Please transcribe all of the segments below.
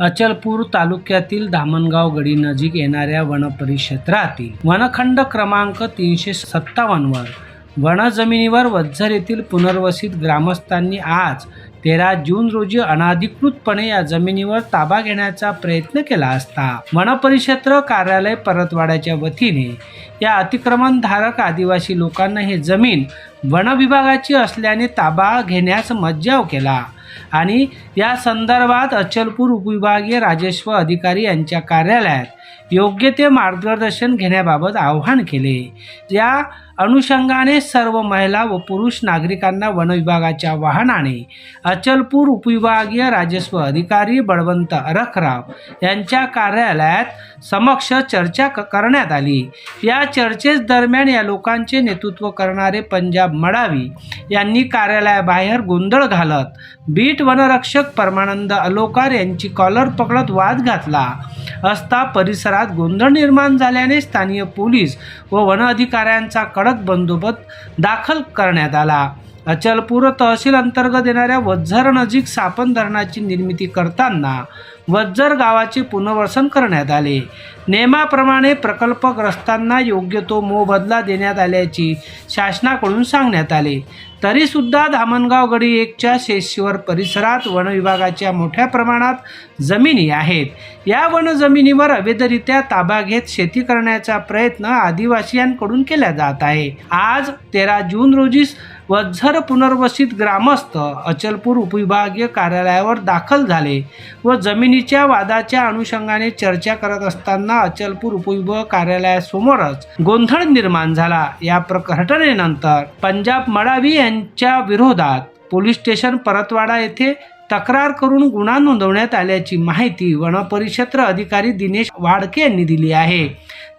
अचलपूर तालुक्यातील धामणगाव गडी नजीक येणाऱ्या वनपरिक्षेत्रातील वनखंड क्रमांक तीनशे सत्तावन्नवर वनजमिनीवर वज्झर येथील पुनर्वसित ग्रामस्थांनी आज तेरा जून रोजी अनाधिकृतपणे या जमिनीवर ताबा घेण्याचा प्रयत्न केला असता. वनपरिक्षेत्र कार्यालय परतवाड्याच्या वतीने या अतिक्रमणधारक आदिवासी लोकांना ही जमीन वनविभागाची असल्याने ताबा घेण्यास मज्जाव केला. आणि या संदर्भात अचलपूर उपविभागीय राजस्व अधिकारी यांच्या कार्यालयात योग्य ते मार्गदर्शन घेण्याबाबत आवाहन केले. या अनुषंगाने सर्व महिला व पुरुष नागरिकांना वनविभागाच्या वाहनाने अचलपूर उपविभागीय राजस्व अधिकारी बळवंत अरखराव यांच्या कार्यालयात समक्ष चर्चा क- करण्यात आली. या चर्चेस दरम्यान या लोकांचे नेतृत्व करणारे पंजाब मडावी यांनी कार्यालयाबाहेर गोंधळ घालत बीट वनरक्षक परमानंद अलोकार यांची कॉलर पकडत वाद घातला. असता परिसरात गोंधळ निर्माण झाल्याने स्थानीय पोलीस व वन अधिकाऱ्यांचा कडक बंदोबस्त दाखल करण्यात आला. अचलपूर तहसील अंतर्गत येणाऱ्या वज्जर नजीक सापन धरणाची निर्मिती करताना वज्जर गावाचे पुनर्वसन करण्यात आले. नियमाप्रमाणे प्रकल्पग्रस्तांना योग्य तो मोबदला देण्यात आल्याची शासनाकडून सांगण्यात आले. तरीसुद्धा धामणगाव गडी एकच्या शेतशिवर परिसरात वनविभागाच्या मोठ्या प्रमाणात जमिनी आहेत. या वनजमिनीवर अवैधरित्या ताबा घेत शेती करण्याचा प्रयत्न आदिवासीयांकडून केला जात आहे. आज तेरा जून रोजी वझर पुनर्वसित ग्रामस्थ अचलपूर उपविभागीय कार्यालयावर दाखल झाले व जमिनीच्या वादाच्या अनुषंगाने चर्चा करत असताना अचलपूर उपविभाग कार्यालयासमोरच गोंधळ निर्माण झाला. या प्रक- घटनेनंतर पंजाब मडावी यांच्या विरोधात पोलीस स्टेशन परतवाडा येथे तक्रार करून गुन्हा नोंदवण्यात आल्याची माहिती वनपरिक्षेत्र अधिकारी दिनेश वाडके यांनी दिली आहे.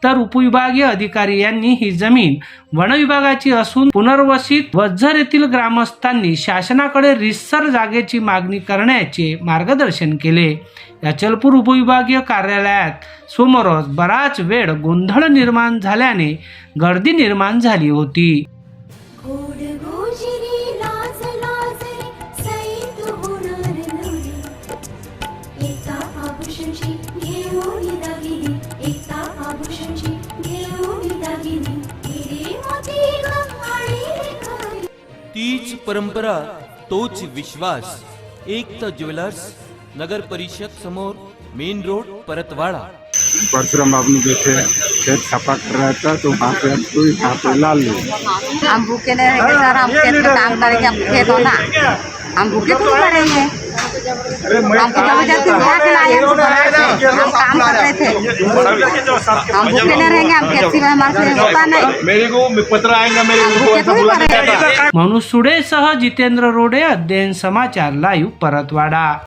तर उपविभागीय अधिकारी यांनी ही जमीन वनविभागाची असून पुनर्वसित वज्जर येथील ग्रामस्थांनी शासनाकडे रिसर जागेची मागणी करण्याचे मार्गदर्शन केले. अचलपूर उपविभागीय कार्यालयात समोरच बराच वेळ गोंधळ निर्माण झाल्याने गर्दी निर्माण झाली होती. गोड तीच परंपरा तोच विश्वास. एकता ज्वेलर्स नगर परिषद समोर मेन रोड परतवाड़ा. परशुराम बाबू तो ली हम भूखे नहीं रहेंगे सर हम खेत में काम करेंगे हम खेत हो ना? हम भूखे थोड़ी रहेंगे काम कर रहे थे हम भूखे नहीं रहेंगे हम खेत से हमारे से होता नहीं। मेरे को पत्र आएगा मेरे को म्हणून सुडेसह जितेंद्र रोडे अध्ययन समाचार लाईव्ह परतवाडा।